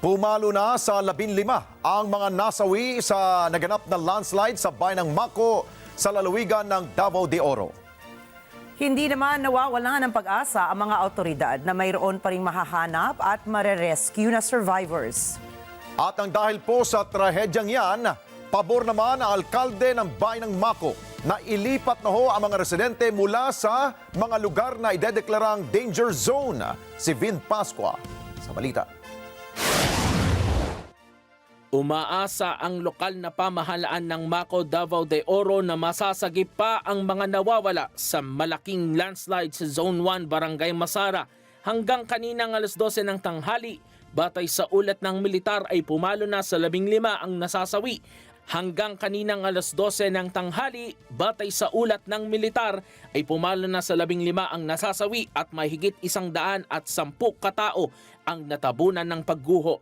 Pumalo na sa 15 ang mga nasawi sa naganap na landslide sa bayan ng Mako sa lalawigan ng Davao de Oro. Hindi naman nawawala ng pag-asa ang mga autoridad na mayroon pa rin mahahanap at marerescue na survivors. At ang dahil po sa trahedyang yan, pabor naman ang alkalde ng bayan ng Mako na ilipat na ho ang mga residente mula sa mga lugar na idedeklarang danger zone. Si Vin Pasqua sa balita. Umaasa ang lokal na pamahalaan ng Mako Davao de Oro na masasagip pa ang mga nawawala sa malaking landslide sa Zone 1 Barangay Masara hanggang kaninang alas 12 ng tanghali. Batay sa ulat ng militar ay pumalo na sa 15 ang nasasawi. Hanggang kaninang alas 12 ng tanghali, batay sa ulat ng militar ay pumalo na sa 15 ang nasasawi at mahigit isang daan at sampu katao ang natabunan ng pagguho.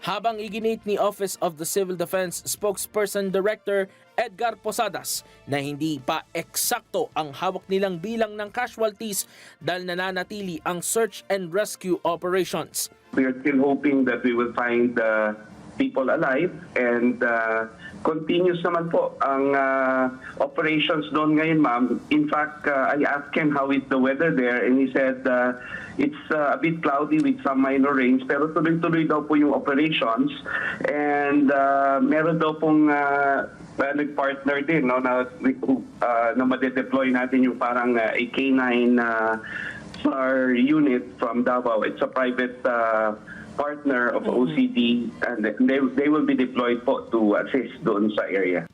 Habang iginit ni Office of the Civil Defense Spokesperson Director Edgar Posadas na hindi pa eksakto ang hawak nilang bilang ng casualties dahil nananatili ang search and rescue operations. We are still hoping that we will find uh, people alive and uh, continuous naman po ang uh, operations doon ngayon, ma'am. In fact, uh, I asked him how is the weather there and he said uh, it's uh, a bit cloudy with some minor rains pero tuloy-tuloy daw po yung operations and uh, meron daw pong uh, uh, nag-partner din no, na, uh, na madedeploy natin yung parang uh, a K9 uh, SAR unit from Davao. It's a private uh, partner of OCD and they, they will be deployed po to assist doon sa area.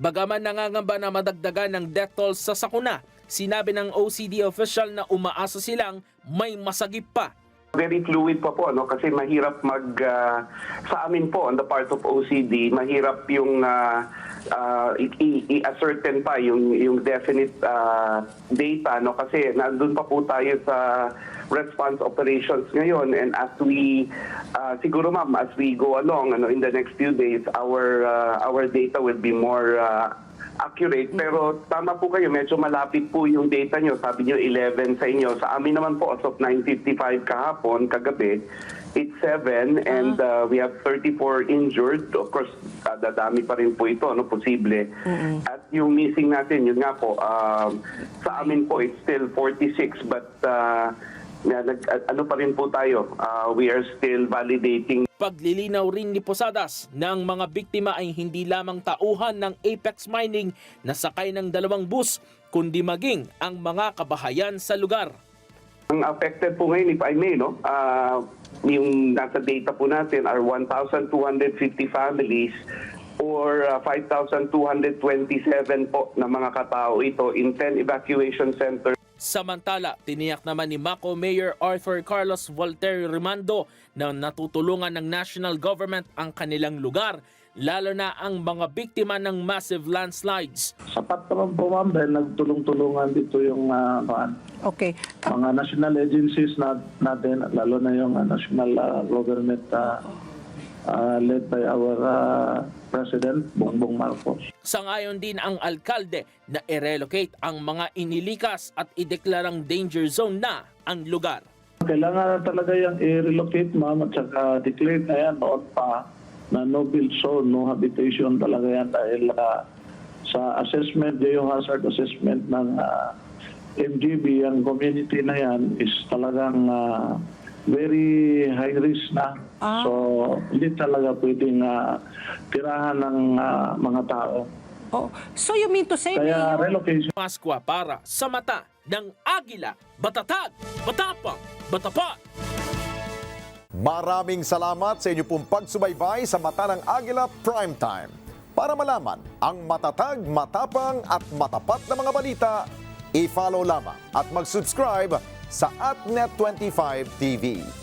Bagaman nangangamba na madagdagan ng death toll sa sakuna, sinabi ng OCD official na umaasa silang may masagip pa. Very fluid pa po no? Kasi mahirap mag uh, sa amin po on the part of OCD mahirap yung uh, uh, i-ascertain pa yung yung definite uh, data no? Kasi nandun pa po tayo sa response operations ngayon. And as we uh, siguro ma'am as we go along ano in the next few days our uh, our data will be more uh, accurate pero tama po kayo medyo malapit po yung data nyo. Sabi nyo 11 sa inyo. Sa amin naman po as of 9.55 kahapon kagabi it's 7 and uh, we have 34 injured. Of course uh, dadami pa rin po ito no posible. At yung missing natin yun nga po um, sa amin po it's still 46 but uh, na- nag- ano pa rin po tayo? Uh, we are still validating Paglilinaw rin ni Posadas na mga biktima ay hindi lamang tauhan ng Apex Mining na sakay ng dalawang bus, kundi maging ang mga kabahayan sa lugar. Ang affected po ngayon, if I may, no, ah, yung nasa data po natin are 1,250 families or ah, 5,227 po na mga katao ito in 10 evacuation centers. Samantala, tiniyak naman ni Mako Mayor Arthur Carlos Voltaire Rimando na natutulungan ng national government ang kanilang lugar, lalo na ang mga biktima ng massive landslides. sapat naman po ma'am dahil nagtulong-tulungan dito yung mga, Okay. mga national agencies na, natin, lalo na yung ah, national ah, government ah, ah, led by our ah, President Bongbong Marcos. Sangayon din ang alkalde na i-relocate ang mga inilikas at ideklarang danger zone na ang lugar. Kailangan na talaga yung i-relocate ma'am at saka declare na yan noon pa na no build zone, no habitation talaga yan dahil ah, sa assessment, geohazard assessment ng ah, MGB, ang community na yan is talagang ah, very high risk na. So, hindi talaga pwedeng ah, tirahan ng ah, mga tao. Oh, so you mean to say, Kaya Mayor, relocation Paskwa para sa mata ng Agila, Batatag, Batapang, Batapat. Maraming salamat sa inyo pong pagsubaybay sa Mata ng Agila Primetime. Para malaman ang matatag, matapang at matapat na mga balita, i-follow lamang at mag-subscribe sa AtNet25 TV.